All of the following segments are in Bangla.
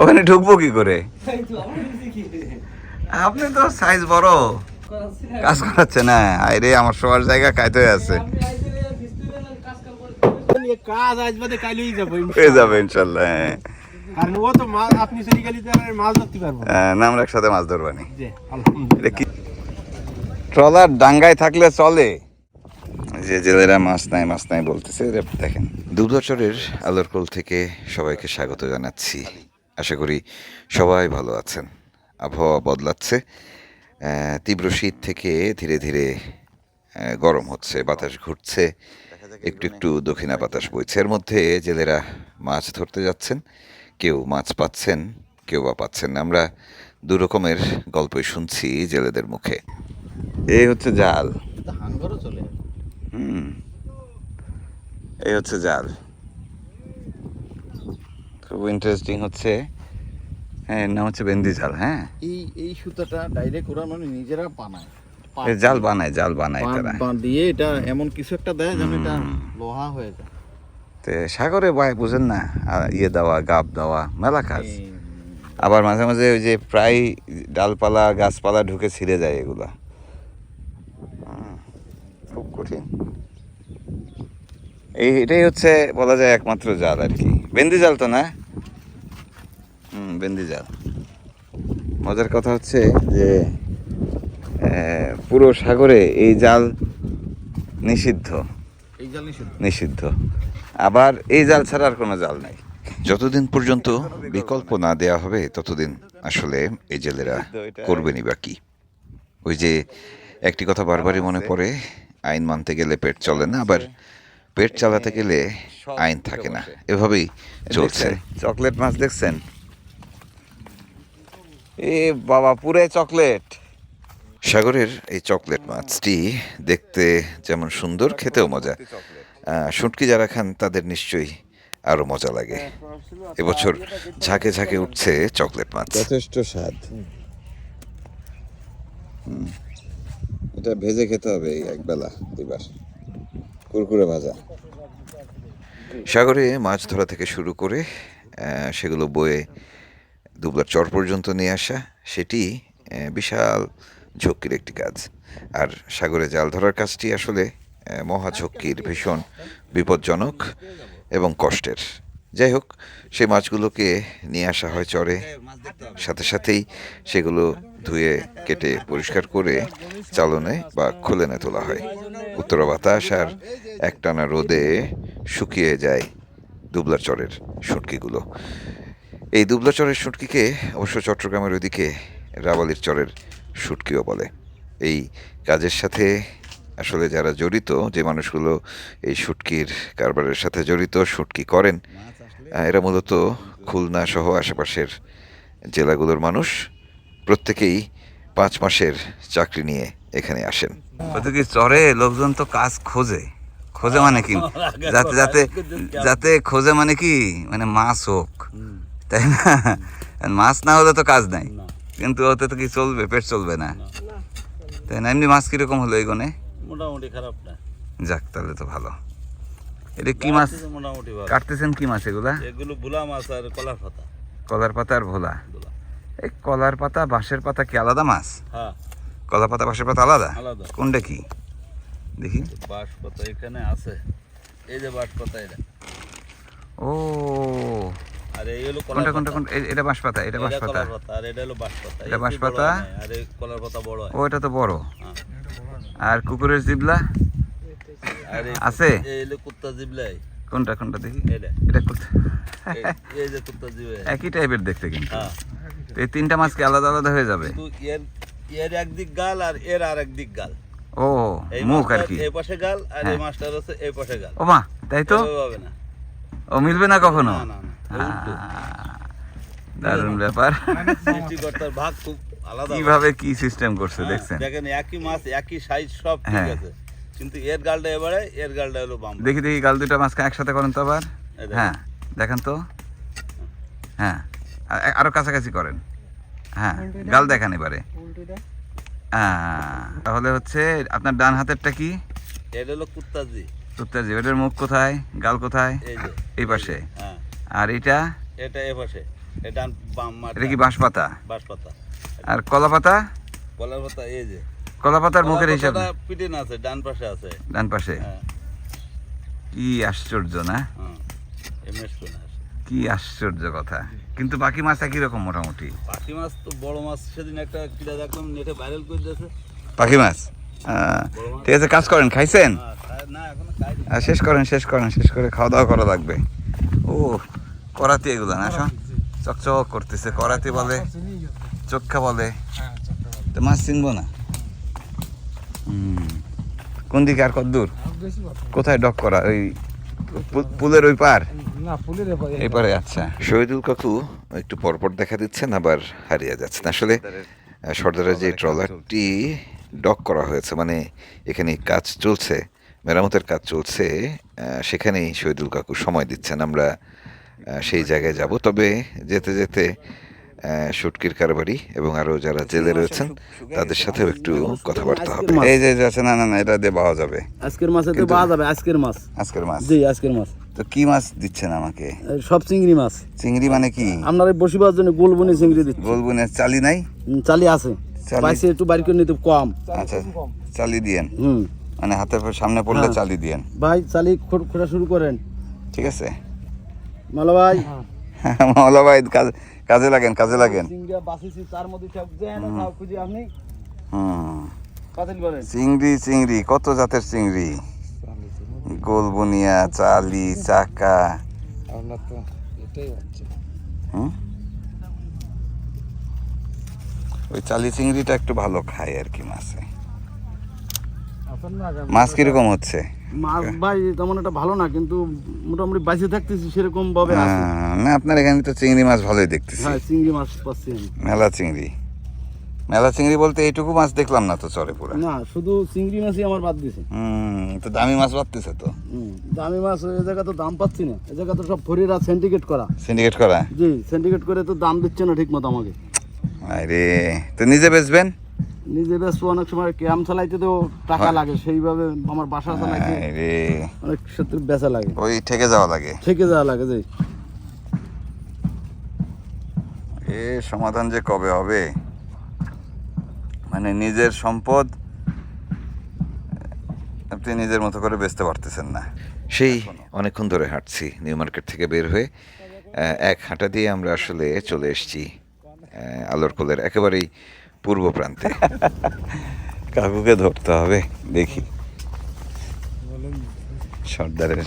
ওখানে ঢুকবো কি করে? আপনি তো সাইজ বড়। কাজ করাচ্ছে না। আরে আমার শোয়ার জায়গা হয়ে আছে। কাজ আজ বাদে কালই যাব হয়ে যাবে হ্যাঁ। কারণ ও তো মাছ আপনি চলে গেলে তো মাছ ধরতে পারব না। হ্যাঁ, না আমরা একসাথে মাছ ধরবানি জি আলহামদুলিল্লাহ। ট্রলার ডাঙ্গায় থাকলে চলে। যে জেলেরা মাছ নাই মাছ নাই বলতেছে দেখেন। দুধচরের আলোরকোল থেকে সবাইকে স্বাগত জানাচ্ছি। আশা করি সবাই ভালো আছেন। আবহাওয়া বদলাচ্ছে তীব্র শীত থেকে ধীরে ধীরে গরম হচ্ছে বাতাস ঘুরছে একটু একটু দক্ষিণা বাতাস বইছে। এর মধ্যে জেলেরা মাছ ধরতে যাচ্ছেন কেউ মাছ পাচ্ছেন কেউ বা পাচ্ছেন না। আমরা দু রকমের গল্পই শুনছি জেলেদের মুখে। এই হচ্ছে জাল। হুম। এই হচ্ছে জাল খুব ইন্টারেস্টিং হচ্ছে। হ্যাঁ এর নাম হচ্ছে বেন্দি জাল হ্যাঁ। এই এই সুতাটা ডাইরেক্ট ওরা মানে নিজেরা বানায়। জাল বানায় জাল বানায় তারা দিয়ে এটা এমন কিছু একটা দেয় যেন এটা লোহা হয়ে যায়। তো সাগরে বয় বুঝেন না ইয়ে দেওয়া গাব দেওয়া মেলা কাজ। আবার মাঝে মাঝে ওই যে প্রায় ডালপালা গাছপালা ঢুকে ছিঁড়ে যায় এগুলা। কঠিন। এই এটাই হচ্ছে বলা যায় একমাত্র জাল আর কি। বেন্দি জাল তো না? হুম বেন্দি জাল। মজার কথা হচ্ছে যে আহ, পুরো সাগরে এই জাল নিষিদ্ধ। এই জাল নিষিদ্ধ? নিষিদ্ধ। আবার এই জাল ছাড়া আর কোনো জাল নাই। যতদিন পর্যন্ত বিকল্প না দেয়া হবে ততদিন আসলে এই জেলেরা করবেনই বা কি? ওই যে একটি কথা বারবারই মনে পড়ে আইন মানতে গেলে পেট চলে না আবার পেট চালাতে গেলে আইন থাকে না। এভাবেই চলছে। চকলেট মাছ দেখছেন? এ বাবা পুরে চকলেট। সাগরের এই চকলেট মাছটি দেখতে যেমন সুন্দর খেতেও মজা। আহ, শুটকি যারা খান তাদের নিশ্চয়ই আরও মজা লাগে। এবছর ঝাঁকে ঝাঁকে উঠছে চকলেট মাছ। যথেষ্ট স্বাদ। এটা ভেজে খেতে হবে একবেলা এবার কুরকুরে ভাজা। সাগরে মাছ ধরা থেকে শুরু করে সেগুলো বয়ে দুবলার চর পর্যন্ত নিয়ে আসা, সেটি বিশাল ঝক্কির একটি কাজ। আর সাগরে জাল ধরার কাজটি আসলে মহা ঝক্কির ভীষণ বিপজ্জনক এবং কষ্টের। যাই হোক, সেই মাছগুলোকে নিয়ে আসা হয় চরে। সাথে সাথেই সেগুলো ধুয়ে, কেটে, পরিষ্কার করে চালনে বা খুলেনে তোলা হয়। উত্তর বাতাস আর একটানা রোদে শুকিয়ে যায় দুবলা চরের শুটকিগুলো। এই দুবলা চরের শুটকিকে অবশ্য চট্টগ্রামের ওইদিকে রাবালির চরের শুটকিও বলে। এই কাজের সাথে আসলে যারা জড়িত, যে মানুষগুলো এই শুটকির কারবারের সাথে জড়িত, শুটকি করেন এরা মূলত খুলনা সহ আশেপাশের জেলাগুলোর মানুষ। প্রত্যেকেই পাঁচ মাসের চাকরি নিয়ে এখানে আসেন। কি চরে লোকজন তো কাজ খোঁজে। খোঁজে মানে কি? যাতে যাতে যাতে খোঁজে মানে কি? মানে মাছ হোক। তাই না? মাছ না হলে তো কাজ নাই। কিন্তু ওতে তো কি চলবে? পেট চলবে না। তাই না? এমনি মাছ কীরকম হলো এইগনে মোটামুটি খারাপ না। যাক তাহলে তো ভালো। এটা কি মাছ? মোটামুটি কাটতেছেন কি মাছ এগুলা? এগুলো বুলা মাছ আর কলার পাতা। কলার পাতা আর ভোলা? এই কলার পাতা বাঁশের পাতা কি আলাদা মাছ? হ্যাঁ। পাতা বাঁশের পাতা আলাদা? আলাদা। কোনটা কি? দেখি। বাঁশ পাতা এখানে আছে। এই যে বাঁশ পাতা এটা। ও। আর এই হলো কোনটা কোনটা কোনটা? এটা বাঁশ পাতা এটা বাঁশ পাতা। আর এটা হলো বাঁশ পাতা। এটা বাঁশ পাতা? আর এই কলার পাতা বড় হয়। ও এটা তো বড়। হ্যাঁ। আর কুকুরের জিবলা? আছে? কোনটা কোনটা দেখি? এটা। কুত্তা। একই টাইপের দেখতে কিন্তু। হ্যাঁ। এই তিনটা মাছ কি আলাদা আলাদা হয়ে যাবে। এর এর একদিক গাল আর এর আর একদিক গাল। ও মুখ আর কি। এই পাশে গাল আর এই হ্যাঁ। মাছটার হচ্ছে এই পাশে গাল। ও মা তাই তো? হবে না। ও মিলবে না কখনো? আহ, দারুণ ব্যাপার। সৃষ্টিকর্তার ভাগ খুব আলাদা কীভাবে কি সিস্টেম করছে হ্যাঁ, দেখছেন? দেখেন একই মাছ একই সাইজ সব ঠিক হ্যাঁ। আছে। কিন্তু এর গালটা এবারে এর গালটা হলো বাম দেখি দেখি গাল দুটা মাছকে একসাথে করেন তো আবার? হ্যাঁ দেখেন তো। হ্যাঁ আরও কাছাকাছি করেন। হ্যাঁ গাল দেখান এবারে। হ্যাঁ তাহলে হচ্ছে আপনার ডান হাতেরটা কি? এটা হলো কুত্তাজি। তোত্তা জিবেটের মুখ কোথায়? গাল কোথায়? এই যে এই পাশে। হ্যাঁ। আর এটা এটা এ পাশে। এটা বাম মাঠ এটা কি বাঁশ পাতা বাঁশ পাতা আর কলা পাতা কলার পাতা এই যে। কলা পাতার মুখের হিসাব। পিঠে না আছে ডান পাশে আছে। ডান পাশে। হ্যাঁ। কি আশ্চর্য না? হ্যাঁ কি আশ্চর্য কথা। কিন্তু বাকি মাছ একই রকম মোটামুটি। পাখি মাছ তো বড় মাছ সেদিন একটা কিরা দেখলাম নেটে ভাইরাল করে দিয়েছে। পাখি মাছ? ঠিক আছে কাজ করেন খাইছেন? হ্যাঁ, না এখনও খাইনি। আর শেষ করেন শেষ করেন শেষ করে খাওয়া দাওয়া করা লাগবে। ও করাতে এগুলো না শোন। চকচক করতেছে করাতে বলে চোখা বলে। তো মাছ চিনবো না। কোন দিকে আর কত দূর? কোথায় ডক করা? ওই পুলের ওই পার? না ফুলের এই পারে আচ্ছা। শহীদুল কাকু একটু পরপর দেখা দিচ্ছেন আবার হারিয়ে যাচ্ছেন। আসলে সর্দারের যে ট্রলারটি ডক করা হয়েছে মানে এখানে কাজ চলছে মেরামতের কাজ চলছে সেখানেই শহীদুল কাকু সময় দিচ্ছেন। আমরা সেই জায়গায় যাব। তবে যেতে যেতে আহ, শুটকির কারবারি এবং আরও যারা জেলে রয়েছেন তাদের সাথেও একটু কথাবার্তা হবে। এই যে আছে না না না এটা দিয়ে পাওয়া যাবে। আজকের মাছে তো পাওয়া যাবে আজকের মাছ আজকের মাছ জি আজকের মাছ তো কি মাছ দিচ্ছেন আমাকে? সব চিংড়ি মাছ। চিংড়ি মানে কি? আপনার এই বসিবার জন্য গোলবনি চিংড়ি দিচ্ছি। গোলবুনের চালি নাই? চালি আছে। পাইছে একটু বাড়ি করে নিতে কম। আচ্ছা চালি দিয়েন। হুম। মানে হাতের পর সামনে পড়লে হ্যাঁ। চালি দিয়েন। ভাই চালি খোঁড়া শুরু করেন। ঠিক আছে। মালা ভাই মালা ভাই কাজ কাজে লাগেন কাজে লাগেন। চিংড়ি চিংড়ি চিংড়ি কত জাতের চিংড়ি? গোলবুনিয়া চালি চাকা। ওই চালি চিংড়িটা একটু ভালো খায় আর কি মাছে। মাছ কীরকম হচ্ছে? মাছ ভাই তেমন একটা ভালো না কিন্তু মোটামুটি থাকতেছি সেরকম ভাবে আছে। আহ, না আপনার এখানে তো চিংড়ি মাছ ভালোই দেখতেছি। হ্যাঁ চিংড়ি মাছ পাচ্ছি আমি। মেলা চিংড়ি। মেলা চিংড়ি বলতে এইটুকু মাছ দেখলাম না তো চরে পুরা। না শুধু চিংড়ি মাছই আমার বাদ দিছে। হুম তো দামি মাছ তো। দামি মাছ জায়গা তো দাম পাচ্ছি না জায়গা তো সব ফরিরা সিন্ডিকেট করা। সিন্ডিকেট করা? জি সিন্ডিকেট করে তো দাম দিচ্ছে না ঠিক মতো আমাকে। আরে তো নিজে বেচবেন? নিজে ব্যস্ত অনেক সময় ক্যাম চালাইতে তো টাকা লাগে সেইভাবে আমার বাসা চালাইতে আরে অনেক ক্ষেত্রে বেচা লাগে। ওই ঠেকে যাওয়া লাগে। থেকে যাওয়া লাগে যে এ সমাধান যে কবে হবে? মানে নিজের সম্পদ আপনি নিজের মতো করে বেচতে পারতেছেন না। সেই অনেকক্ষণ ধরে হাঁটছি নিউ মার্কেট থেকে বের হয়ে এক হাঁটা দিয়ে আমরা আসলে চলে এসেছি আলোর কোলের। একেবারেই পূর্ব প্রান্তে কাকুকে ধরতে হবে দেখি। সর্দারের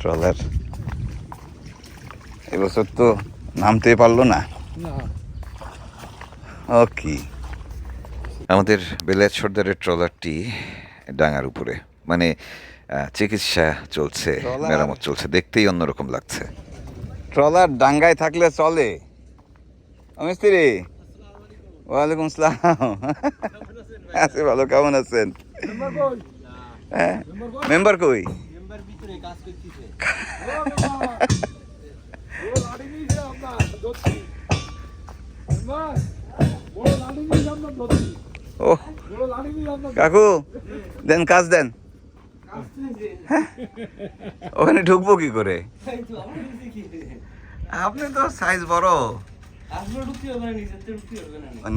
ট্রলার। এবছর তো নামতে পারল না। না। ও কি আমাদের বেলায়েত সর্দারের ট্রলারটি ডাঙার উপরে। মানে চিকিৎসা চলছে মেরামত চলছে দেখতেই অন্যরকম লাগছে। ট্রলার ডাঙ্গায় থাকলে চলে। মিস্ত্রি। ওয়ালাইকুম আসসালাম আছি ভালো কেমন আছেন? হ্যাঁ? মেম্বার কই? ও কাকু দেন কাজ দেন। হ্যাঁ? ওখানে ঢুকবো কি করে? আপনি তো সাইজ বড়।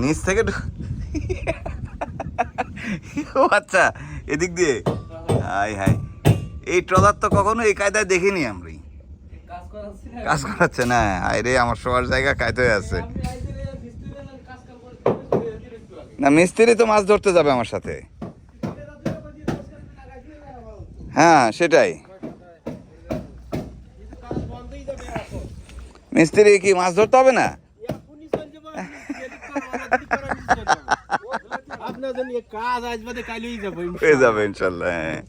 নিচ থেকে ও আচ্ছা এদিক দিয়ে। High high. এই ট্রলার তো কখনো এই কায়দায় দেখিনি আমি কাজ করাচ্ছে না। হাই রে আমার শোয়ার জায়গা কায়দায় আছে। না মিস্ত্রি তো মাছ ধরতে যাবে আমার সাথে। হ্যাঁ সেটাই। মিস্ত্রি কি মাছ ধরতে হবে না? কাজ আজ বাদে কালই যাব হয়ে যাবে ইনশাল্লাহ হ্যাঁ।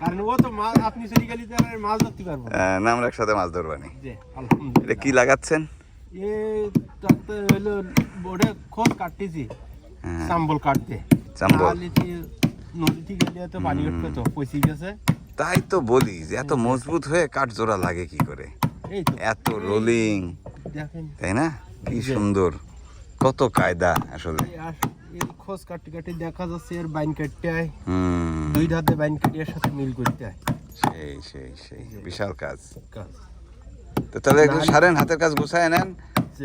কারণ ও তো মা- আপনি চলে গেলে তো আর মাছ ধরতে পারব। হ্যাঁ, না আমরা একসাথে মাছ ধরবানি এটা। কি লাগাচ্ছেন? এ ডাক্তার হলো বোর্ডে খোঁজ কাটতেছি হ্যাঁ, চাম্বল কাটতে। চাম্বল। নাহলে কি নদী থেকে গেলে তো পানি উঠবে তো পচে গেছে। তাই তো বলি যে এত মজবুত হয়ে কাঠ জোড়া লাগে কি করে? এত রোলিং তাই না? কি সুন্দর। কত কায়দা আসলে? খোঁজ কাটতে কাটতে দেখা যাচ্ছে এর বাইন কাটতে হয় দুই ধাতে বাইন সাথে মিল করতে হয় সেই সেই সেই। বিশাল কাজ। তো তাহলে একটু সারেন হাতের কাজ গুছায় নেন।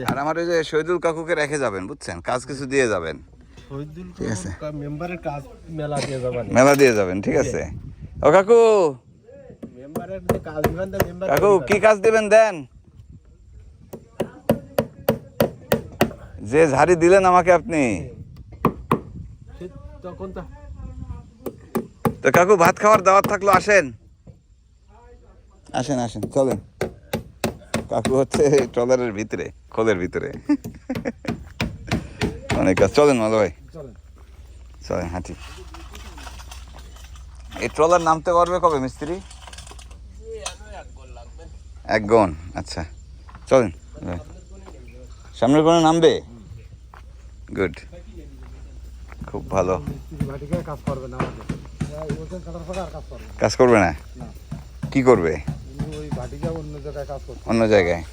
আর আমার ওই যে শহীদুল কাকুকে রেখে যাবেন বুঝছেন? কাজ কিছু দিয়ে যাবেন। ঠিক আছে। মেম্বারের কাজ মেলা দিয়ে যাবেন। মেলা দিয়ে যাবেন ঠিক আছে। ও কাকু! কাকু কি কাজ দিবেন দেন। যে ঝাড়ি দিলেন আমাকে আপনি। তা কাকু, ভাত খাওয়ার দাওয়াত থাকল, আসেন। আসেন আসেন, চলেন। কাকু হচ্ছে ট্রলারের ভিতরে, খোলের ভিতরে। অনেক কাজ। চলেন মালো ভাই। চলেন, হাঁটি। এই ট্রলার নামতে পারবে কবে, মিস্ত্রি? এক গন আচ্ছা। চলেন সামনের কোণে নামবে? গুড খুব ভালো। কাজ করবে না? করবে। কি করবে? অন্য জায়গায়?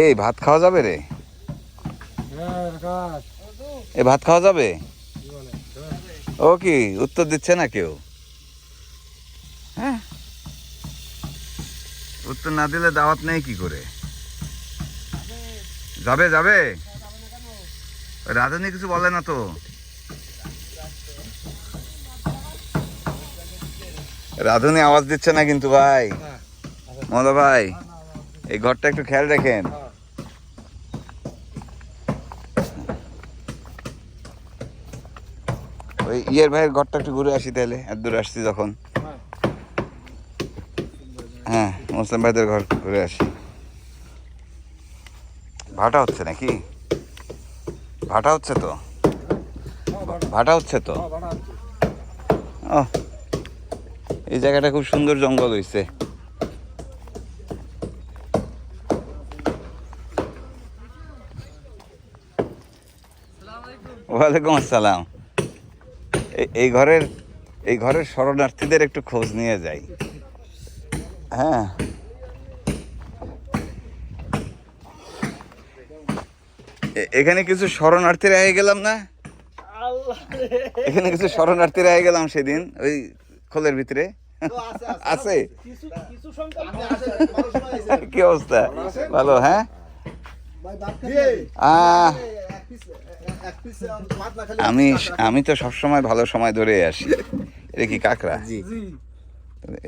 এই ভাত খাওয়া যাবে রে? এ ভাত খাওয়া যাবে? ও কি, উত্তর দিচ্ছে না কেউ? হ্যাঁ? উত্তর না দিলে দাওয়াত নেই কি করে? যাবে যাবে? রাধুনি কিছু বলে না তো? রাধুনি আওয়াজ দিচ্ছে না কিন্তু ভাই। মদা ভাই, এই ঘরটা একটু খেয়াল রাখেন। ওই ইয়ের ভাইয়ের ঘরটা একটু ঘুরে আসি তাহলে, এত দূরে আসছি যখন। হ্যাঁ মুসলিম ভাইদের ঘর ঘুরে আসি। ভাটা হচ্ছে নাকি? ভাটা হচ্ছে তো? ভাটা হচ্ছে তো? এই জায়গাটা খুব সুন্দর জঙ্গল হয়েছে ওয়ালাইকুম আসসালাম। এই ঘরের এই ঘরের শরণার্থীদের একটু খোঁজ নিয়ে যাই। হ্যাঁ। এখানে কিছু শরণার্থী রেখে গেলাম না? এখানে কিছু শরণার্থী রেখে গেলাম সেদিন ওই খোলের ভিতরে। আছে কিছু কিছু সংখ্যক কি অবস্থা? ভালো হ্যাঁ? আহ, আমি আমি তো সবসময় ভালো সময় ধরে আসি। এটা কি কাকড়া? জি।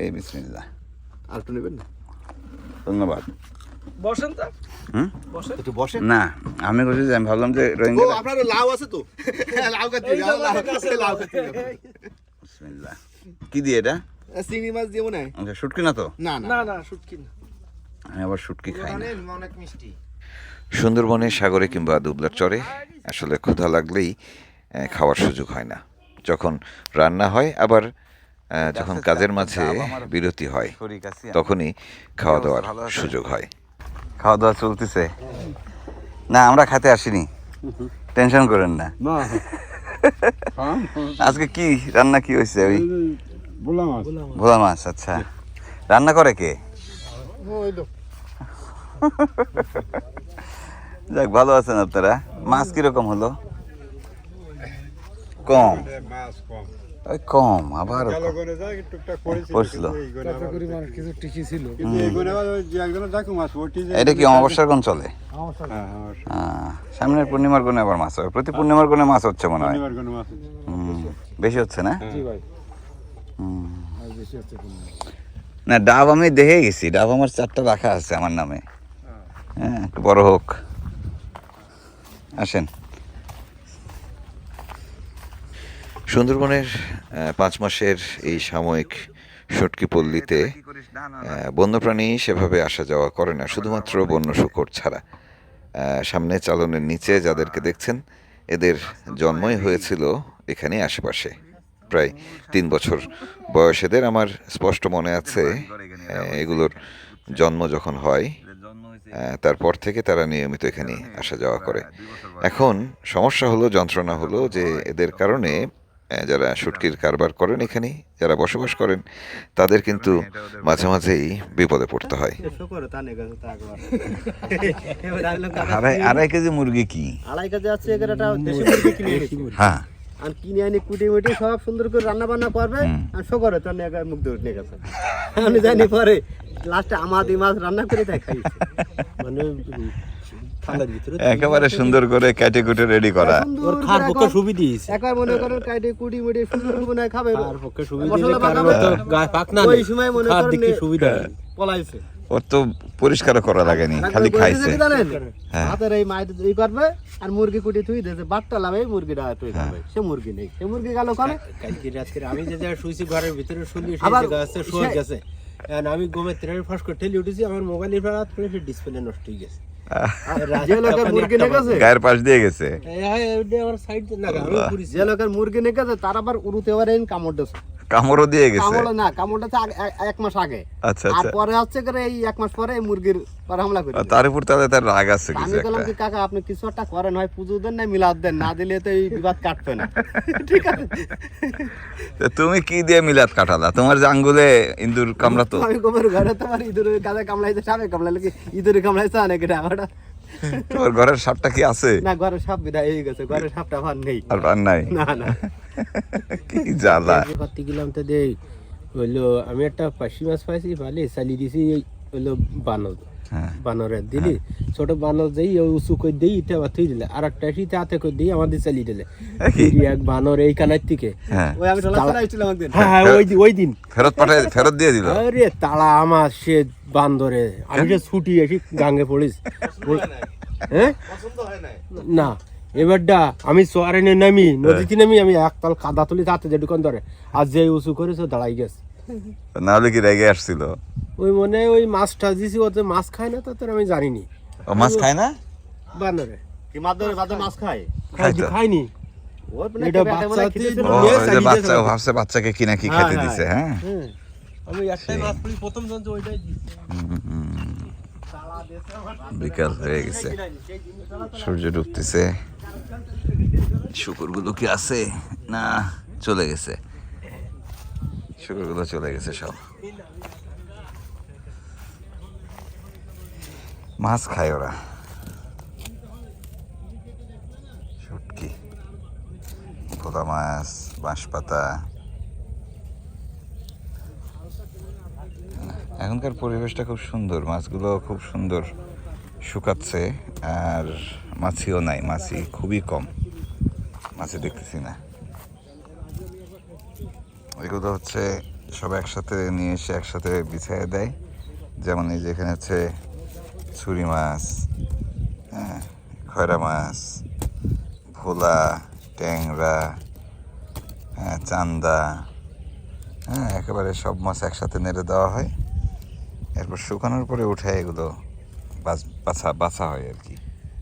এই বিসমিল্লাহ। আর একটু নেবেন না? ধন্যবাদ। বসেন তো। হুম? বসেন। একটু বসেন। না আমি বলছি আমি ভাবলাম যে রোহিঙ্গা আপনার লাউ আছে তো? লাউ কাটি এই যে আমাদের কাছে লাউ। লাউ। বিসমিল্লাহ। কি দিয়ে এটা? চিংড়ি মাছ দিয়ে মনে হয়? আচ্ছা শুটকি না তো? না না। না শুটকি না। আমি আবার শুটকি খাই না। অনেক মিষ্টি। সুন্দরবনে সাগরে কিংবা দুবলার চরে আসলে ক্ষুধা লাগলেই খাওয়ার সুযোগ হয় না। যখন রান্না হয় আবার যখন কাজের মাঝে বিরতি হয় তখনই খাওয়া দাওয়ার সুযোগ হয়। খাওয়া দাওয়া চলতেছে। না আমরা খেতে আসিনি। টেনশন করেন না। আজকে কি? রান্না কি হয়েছে ওই? ভোলা মাছ। আচ্ছা। রান্না করে কে? যাক ভালো আছেন আপনারা। মাছ কীরকম হলো? কম। মাছ কম। ওই কম আবার গেল করে যায় টুকটাক করেছিল করছিল। কিন্তু এই গুণে আবার- পরিমাণ কিছু টিকি ছিল। কিন্তু এই গুণে আবার ওই যে একজনের দেখো মাছ ওটি যে এটা কি অমাবস্যার কোন চলে? হ্যাঁ সামনের পূর্ণিমার কোণে আবার মাছ হবে প্রতি পূর্ণিমার কোণে মাছ হচ্ছে মনে হয়। মাছ হুম, বেশি হচ্ছে না? না ডাব আমি দেখে গেছি। ডাব আমার চারটা রাখা আছে আমার নামে। হ্যাঁ একটু বড় হোক। আসেন। সুন্দরবনের পাঁচ মাসের এই সাময়িক সটকি পল্লীতে বন্যপ্রাণী সেভাবে আসা যাওয়া করে না, শুধুমাত্র বন্য শুকর ছাড়া। সামনে চালনের নিচে যাদেরকে দেখছেন, এদের জন্মই হয়েছিল এখানে আশেপাশে। প্রায় তিন বছর বয়স এদের, আমার স্পষ্ট মনে আছে এগুলোর জন্ম যখন হয় তারপর থেকে তারা নিয়মিত এখানে আসা যাওয়া করে। এখন সমস্যা হলো, যন্ত্রণা হলো যে এদের কারণে যারা শুটকির কারবার করেন এখানে যারা বসবাস করেন তাদের কিন্তু মাঝে মাঝেই বিপদে পড়তে হয়। শুকর তা তা আড়াই আড়াই কেজি মুরগি কি? আড়াই কেজি আছে হ্যাঁ। আর কিনে আনি কুটি মুটি সব সুন্দর করে রান্না বান্না করবে আর শো করে তোর নেগা মুখ ধরে নিয়ে গেছে। আমি জানি পরে লাস্টে আমাদি মাছ রান্না করে তাই খাই মানে একেবারে সুন্দর করে কেটে কুটে রেডি করা। ওর খাওয়ার পক্ষে সুবিধা একবার মনে করেন কুটি সুন্দর করে খাবে আর পক্ষে সুবিধা কারণে তো গায়ে পাক না ওই সময় মনে করেন সুবিধা পলাইছে। ওর তো পরিষ্কারও করা লাগেনি খালি খাইছে। হ্যাঁ। হাতের এই মাইট ই করবে আর মুরগি কুটি তুই দিয়েছে বাটটা লাভে মুরগিটা তুই খাবে সে মুরগি নেই সে মুরগি গেল ওখানে কালকে রাত্রে আমি যে জায়গায় শুয়েছি ঘরের ভিতরে শুনলি সেই শোয়া গেছে আমি ঘুমের ট্রেনের ফাঁস করে ঠেলে উঠেছি আমার মোবাইলের রাত করে ডিসপ্লে নষ্ট হয়ে গেছে। যে লোকের মুরগি নিয়ে গেছে গায়ের পাশ দিয়ে গেছে। এই হ্যাঁ, ওইটা আমার সাইড না আমি পুরিছি যে লোকের মুরগি নিয়ে গেছে তার আবার উড়ুতে পারে কামড় দিয়েছে কামড়ও দিয়ে গেছে। কামড় না কামড় দিয়েছে আগ- এক- এক মাস আগে। আচ্ছা আর আচ্ছা পরে হচ্ছে করে এই এক মাস পরে এই মুরগির পর হামলা করে তার উপর তাহলে তার রাগ আছে আমি বললাম কি কাকা আপনি কিছু একটা করেন হয় পুজো দেন না মিলাদ দেন না দিলে তো এই বিবাদ কাটবে না। ঠিক আছে। তুমি কি দিয়ে মিলাদ কাটালা? তোমার যে আঙ্গুলে ইন্দুর কামড়াতো। আমি গোবর ঘরে তোমার ইঁদুরের কাজে কামড়াইছে সাপে কামড়াইলে কি? ইঁদুরে কামড়াইছে অনেক এটা ওটা তোমার ঘরের সাপটা কি আছে? না ঘরের সাপ বিদায় হয়ে গেছে ঘরের সাপটা ভার নেই। আর নাই? না না। কি জ্বালা। করতে গেলাম তো দেই হইল আমি একটা পাশি মাছ পাইছি পালি চালি দিছি এই হইল বানর হ্যাঁ। বানরের দিলি। ছোট বানর যেই ওই উঁচু করে দিই ইটা আবার থুই দিলে। আর একটা এসে হাতে করে দিই আমাদের চালিয়ে দিলে। এক বানর এই কানার থেকে হ্যাঁ। ওই হ্যাঁ হ্যাঁ দিন। ফেরত পাঠায় ফেরত দিয়ে দিল? আরে তালা আমার সে বান্দরে। আমি যে ছুটি এসে গাঙ্গে পড়িস। হ্যাঁ না। এবারটা আমি সোয়ারে নামি নদীতে নামি আমি একতাল কাদা তুলি তাতে যে দোকান ধরে। আর যে উঁচু করেছে দাঁড়াই গেছে। নাহলে কি রেগে আসছিল? ওই মনে ওই মাছটা দিছি ওতে মাছ খায় না তো তোর আমি জানিনি। ও মাছ খায় না? বানরে। কি মাদরে মাদরে মাছ খায়? খায় তো। খায়নি। ওই মানে মনে হয় বাচ্চা বাচ্চাকে কি কি খেতে হ্যাঁ, দিছে হ্যাঁ? হ্যাঁ। আমি একটাই মাছ পড়ি প্রথম জন যে ওইটাই দিছি। বিকাল হয়ে গেছে। সূর্য ডুবতেছে। শুকুরগুলো কি আছে? না চলে গেছে। শুকুরগুলো চলে গেছে সব। মাছ খায় ওরা। শুটকি ভোলা মাছ, বাঁশপাতা। এখনকার পরিবেশটা খুব সুন্দর, মাছগুলো খুব সুন্দর শুকাচ্ছে, আর মাছিও নাই, মাছি খুবই কম। মাছি দেখতেছি না। এগুলো হচ্ছে সব একসাথে নিয়ে এসে একসাথে বিছিয়ে দেয়। যেমন এই যে এখানে হচ্ছে ছুরি মাছ হ্যাঁ খয়রা মাছ, ভোলা, ট্যাংরা হ্যাঁ চান্দা হ্যাঁ একেবারে সব মাছ একসাথে নেড়ে দেওয়া হয়। এরপর শুকানোর পরে উঠে এগুলো বাছ- বাছা হয় আর কি।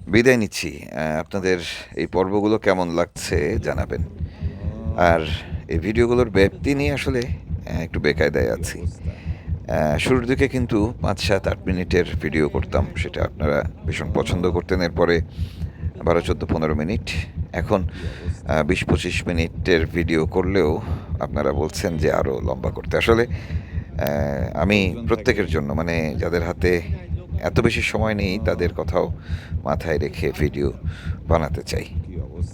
বিদায় নিচ্ছি। আপনাদের এই পর্বগুলো কেমন লাগছে জানাবেন। আর এই ভিডিওগুলোর ব্যাপ্তি নিয়ে আসলে একটু বেকায়দায় আছি। শুরুর দিকে কিন্তু পাঁচ সাত আট মিনিটের ভিডিও করতাম, সেটা আপনারা ভীষণ পছন্দ করতেন। এরপরে বারো, চোদ্দ, পনেরো মিনিট। এখন বিশ, পঁচিশ মিনিটের ভিডিও করলেও আপনারা বলছেন যে আরও লম্বা করতে। আসলে আমি প্রত্যেকের জন্য মানে যাদের হাতে এত বেশি সময় নেই, তাদের কথাও মাথায় রেখে ভিডিও বানাতে চাই।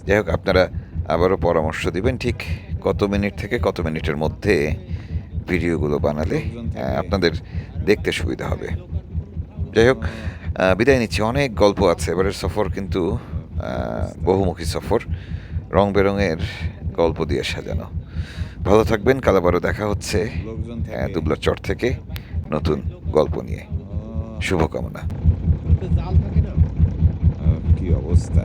যাই হোক, আপনারা আবারও পরামর্শ দিবেন, ঠিক কত মিনিট থেকে কত মিনিটের মধ্যে ভিডিওগুলো বানালে আপনাদের দেখতে সুবিধা হবে। যাই হোক বিদায় নিচ্ছি। অনেক গল্প আছে। এবারের সফর কিন্তু বহুমুখী সফর। রং বেরঙের গল্প দিয়ে সাজানো। ভালো থাকবেন। কাল আবারও দেখা হচ্ছে দুবলা চর থেকে নতুন গল্প নিয়ে। শুভকামনা। কি অবস্থা?